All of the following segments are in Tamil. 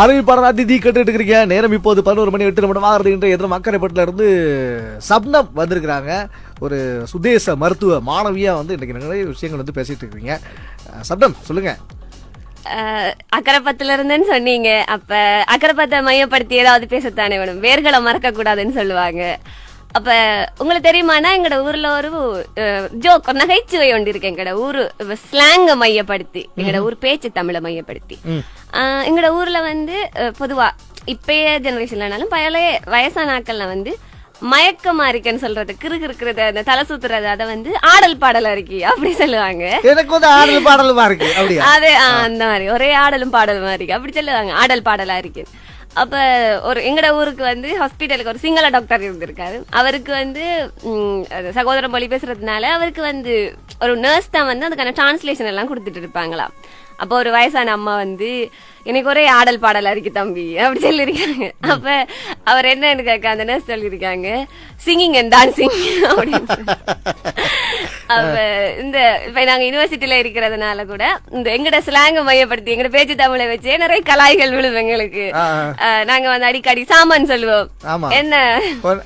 அறிவிப்பாளர் அதிதி கேட்டுட்டு இருக்கிறீங்க. நேரம் இப்போது பதினோரு மணி எட்டு நிமிடம் ஆகிறது என்ற எதிரும் அக்கரைப்பட்டில் இருந்து சப்னம் வந்திருக்கிறாங்க. ஒரு சுதேச மருத்துவ மாணவியா வந்து இன்றைக்கு நிறைய விஷயங்கள் வந்து பேசிட்டு இருக்கீங்க. சப்னம் சொல்லுங்க. அக்கரப்பத்துல இருந்துன்னு சொன்னீங்க. அப்ப அக்கரப்பத்தை மையப்படுத்தி ஏதாவது பேசத்தானே வேணும். வேர்களை மறக்க கூடாதுன்னு சொல்லுவாங்க. அப்ப உங்களுக்கு தெரியுமானா எங்கட ஊர்ல ஒரு ஜோக் நகைச்சுவை ஒன்று இருக்கு எங்கட ஊரு ஸ்லாங்க மையப்படுத்தி எங்கட ஊர் பேச்சு தமிழை மையப்படுத்தி. எங்கட ஊர்ல வந்து பொதுவா இப்பய ஜெனரேஷன்லனாலும் பழைய வயசான ஆட்கள்ல வந்து மயக்கமா இருக்கேன்னு சொல்றது கிறு கிறுக்கிறது அந்த தலை சுத்துறது அதை வந்து ஆடல் பாடல் அறிக்கை அப்படி சொல்லுவாங்க. எனக்கு வந்து ஆடல் பாடலுமா இருக்கு? அது அந்த மாதிரி ஒரே ஆடலும் பாடலும் மாதிரி அப்படி சொல்லுவாங்க ஆடல் பாடலா இருக்கு. அப்ப ஒரு எங்கட ஊருக்கு வந்து ஹாஸ்பிட்டலுக்கு ஒரு சிங்கள டாக்டர் இருந்திருக்காரு. அவருக்கு வந்து சகோதர மொழி பேசுறதுனால அவருக்கு வந்து ஒரு நர்ஸ் தான் வந்து அதுக்கான டிரான்ஸ்லேஷன் எல்லாம் கொடுத்துட்டு இருப்பாங்களாம் அப்போ ஒரு வயசான அம்மா வந்து எனக்கு ஒரே ஆடல் பாடல் இருக்கு தம்பி அப்படி சொல்லியிருக்காங்க. அப்ப அவர் என்னன்னு கேட்க அந்த நர்ஸ் சொல்லியிருக்காங்க சிங்கிங் அண்ட் டான்சிங் அப்படின்னு இந்த இப்ப நாங்க யுனிவர்சிட்டில இருக்கிறதுனால கூட இந்த எங்கட ஸ்லாங்க மையப்படுத்தி எங்கட பேச்சு தமிழை வச்சே நிறைய கலாய்கள் விழும் எங்களுக்கு. நாங்க வந்து அடிக்கடி சாமான் சொல்லுவோம். என்ன?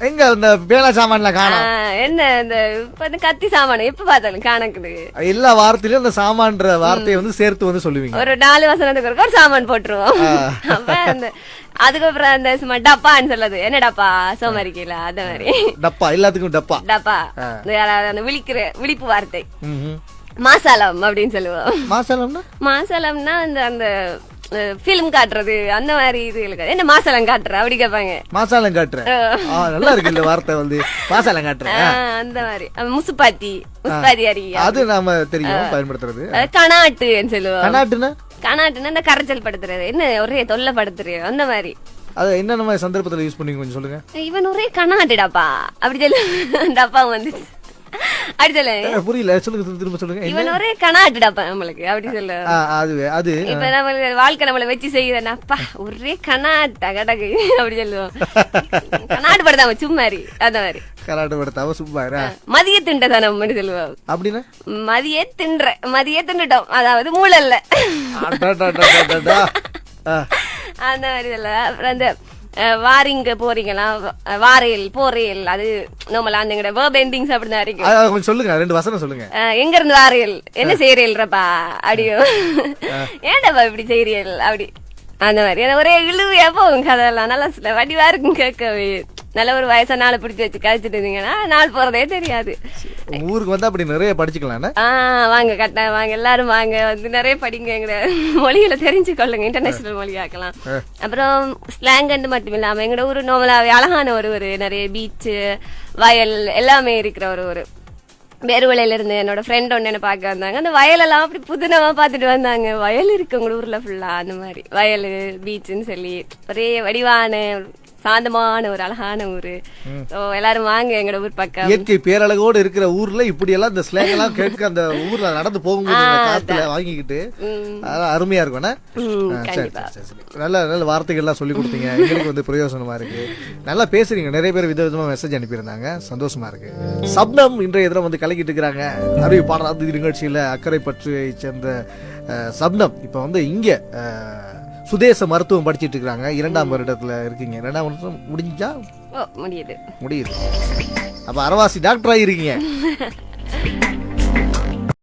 எங்க இந்த பேனா சாமான்ல காணோம்? என்ன இந்த இப்ப இந்த கத்தி சாமான் எப்ப பார்த்தாலும் காணக்குது. எல்லா வார்த்தையிலும் அந்த சாமான்ற வார்த்தையை வந்து சேர்த்து வந்து சொல்லுவீங்க. ஒரு நாலு வசனத்துக்கு ஒரு சாமான் போட்டுருவோம். அப்ப அந்த அதுக்கப்புறம் அந்த சும்மா டப்பான்னு சொல்லுது என்ன டப்பா? சோமாரிக்கல அந்த மாதிரி. டப்பா எல்லாத்துக்கும் டப்பா. டப்பா. இந்த அந்த விழிக்கிற விழிப்பு வார்த்தை. மாசாலம் அப்படின்னு சொல்லுவோம். மாசலம்னா? மாசலம்னா அந்த அந்த பிலிம் காட்டுறது அந்த மாதிரி இது இருக்கு. என்ன மாசலம் காட்டுற? அப்படி கேட்பாங்க. மாசாலம் காட்டுறேன் ஆ, நல்லா இருக்கு இந்த வார்த்தை வந்து. மாசாலம் காட்டுறேன் ஆஹ், அந்த மாதிரி. முசுப்பாத்தி முசுப்பாத்தி அறியா அது நாம தெரியும் பயன்படுத்துறது. கனாட்டுன்னு சொல்லுவோம். கனாட்டுனா கனாட்டுன்னா இந்த கரைச்சல் படுத்துறது. என்ன ஒரே தொல்லை படுத்துறது அந்த மாதிரி. அது என்னென்ன மாதிரி சந்தர்ப்பத்துல யூஸ் பண்ணுவீங்க கொஞ்சம் சொல்லுங்க. இவன் ஒரே கனாட்டுடாப்பா. அப்படி சொல்லு டப்பா வந்து. அஹ், புரியல. சொல்லுங்க திரும்ப- சொல்லுங்க? இவன் ஒரே கனாட்டுடாப்பா நம்மளுக்கு. அப்படி சொல்லு. ஆ, அது அது. இப்ப நம்மளுக்கு வாழ்க்கை நம்மள வச்சு செய்யுதுன்னாப்பா ஒரே கனாட்டா கடகு அப்படி சொல்லுவோம். கனாட்டு படுதாம சும்மாரி அந்த மாதிரி. கராட்டு படுத்தாம சும்மா இரு. மதிய திண்டதானம் சொல்லுவோம். அப்படின்னா? மதிய தின்ற மதிய தின்னுட்டோம். அதாவது மூளல்ல. அந்த மாதிரி அந்த வாரிங்க போறீங்களா? வ- வாரையில் போறையில் அது நம்மள அந்த எங்கட வேர்ப் எண்டிங்ஸ் அப்படிதான் இருக்கும் கொஞ்சம் சொல்லுங்க ரெண்டு வசனம் சொல்லுங்க. எங்க இருந்து வாரியல் என்ன செய்யறீல்றப்பா அப்படியோ ஏன்டப்பா இப்படி செய்யறீல் அப்படி. அந்த மாதிரி. ஒரே இழுவையா போகும் கதையெல்லாம். நல்லா சில வடிவா இருக்கும் கேட்கவே. நல்ல ஒரு வயசான நாளை பிடிச்சி வச்சு கழிச்சிட்டு இருந்தீங்கன்னா நாள் போறதே தெரியாது. ஊருக்கு வந்தா அப்படி நிறைய படிச்சுக்கலாம் ஆ வாங்க கட்டாயம் வாங்க எல்லாரும் வாங்க வந்து நிறைய படிங்க எங்கட மொழிகளை தெரிஞ்சு கொள்ளுங்க இன்டர்நேஷனல் மொழி ஆக்கலாம் அப்புறம் ஸ்லாங் அண்டு மட்டும் இல்லாம எங்கட ஊரு நார்மலாவே அழகான ஒரு ஒரு நிறைய பீச் வயல் எல்லாமே இருக்கிற ஒரு ஒரு வேறுவலையில இருந்து என்னோட ஃப்ரெண்ட் ஒன்று என்ன பார்க்க வந்தாங்க. அந்த வயலெல்லாம் அப்படி புதினமா பார்த்துட்டு வந்தாங்க. வயல் இருக்கு உங்க ஊர்ல ஃபுல்லா அந்த மாதிரி. வயல் பீச்சுன்னு சொல்லி ஒரே வடிவான சாந்தமான ஒரு அழகான ஊரு. ஸோ எல்லாரும் வாங்க எங்கட ஊர் பக்கம். இயற்கை பேரழகோடு இருக்கிற ஊர்ல இப்படி எல்லாம் இந்த ஸ்லேங் எல்லாம் கேட்க அந்த ஊர்ல நடந்து போகும்போது காத்துல வாங்கிக்கிட்டு அதெல்லாம் அருமையா இருக்கும். நல்ல நல்ல வார்த்தைகள் எல்லாம் சொல்லி கொடுத்தீங்க. எங்களுக்கு வந்து பிரயோஜனமா இருக்கு. நல்லா பேசுறீங்க. நிறைய பேர் விதவிதமா மெசேஜ் அனுப்பியிருந்தாங்க. சந்தோஷமா இருக்கு. சப்னம் இன்றைய தினம் வந்து கலக்கிட்டு இருக்கிறாங்க. அறிவு பாடலாதி நிகழ்ச்சியில அக்கறை பற்றியை சேர்ந்த சப்னம். இப்ப வந்து இங்க சுதேச மருத்துவம் படிச்சிட்டு இருக்காங்க இரண்டாம் வருடத்துல இருக்கீங்க. இரண்டாம் வருடம் முடிஞ்சா? முடியுது. முடியுது. அப்ப அரவாசி டாக்டர் ஆகிருக்கீங்க